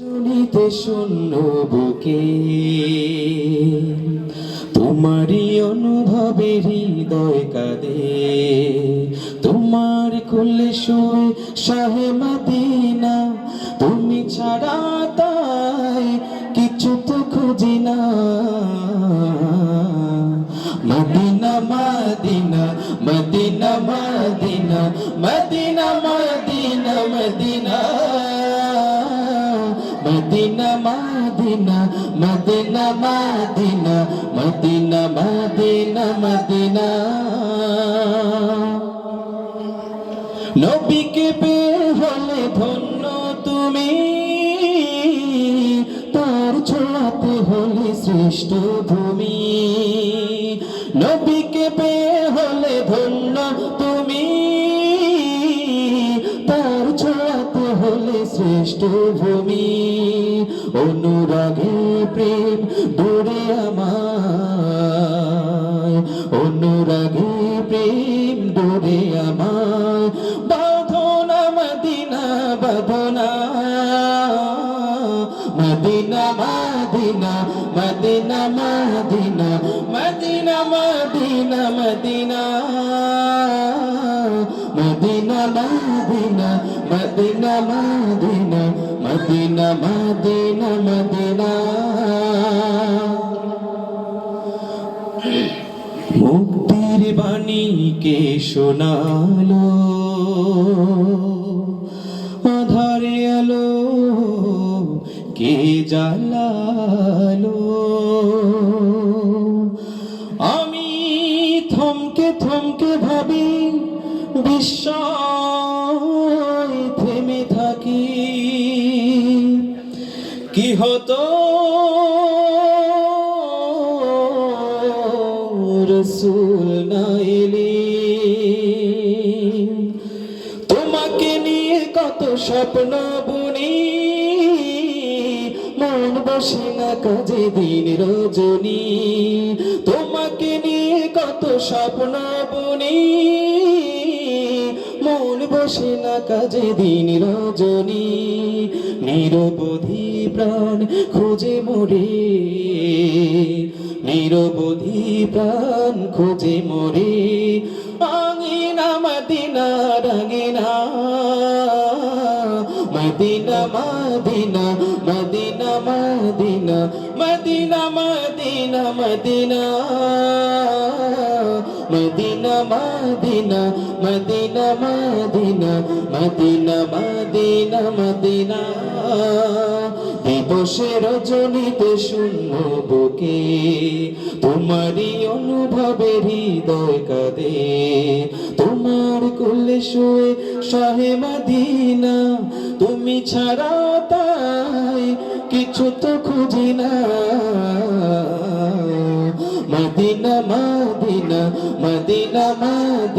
জনিতে শূন্য বুকে। তোমারই অনুভবে হৃদয় কাঁদে। তোমার কুলে শুয়ে শাহে মদিনা, তুমি ছাড়া তাই কিছু তো খুঁজি না। Medina Medina Medina Medina Medina Medina. Medina Medina Medina Medina Medina Medina Madina. নবীকে পেয়ে হলে ধন্য তুমি। তার ছোঁয়াতে হলে শ্রেষ্ঠ ভূমি। নবীকে পেয়ে হলে ধন্য শ্রেষ্ঠ ভূমি অনুরাগে প্রেম দূরে আমায়। অনুরাগে প্রেম দূরে আমায়। বাঁধনা মদিনা বাঁধনা, Medina Medina Medina Medina Medina Medina Medina. Medina Medina Medina Medina Medina Medina Medina. মুক্তির বাণী কে শোনালো? আধারে আলো কে জ্বালালো? আমি থমকে থমকে ভাবি বিশ্ব থেমে থাকি। কি হতো? রসুল না এলে তোমাকে নিয়ে কত স্বপ্ন বুনি। মন বসে না কাজে দিন রজনী। তোমাকে নিয়ে কত স্বপ্ন বুনি। বসে না কাজে দিন রজনী, নিরবধি প্রাণ খুঁজে মরে। নিরবধি প্রাণ খুঁজে মরে। আঙিনা মদিনা, রঙিনা, Madina Medina Medina Medina Medina Medina Medina. Medina Medina Medina Medina Medina Medina Madina. দিবসে রজনীতে শূন্য বুকে, তোমারই অনুভবে হৃদয় কাঁদে। তোমার কুলে শুয়ে শাহে মদিনা, তুমি ছাড়া তাই কিছু তো খুঁজি না।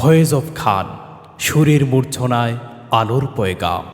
ভয়েস অফ খান সুরের মূর্ছনায় আলোর পয়গাম।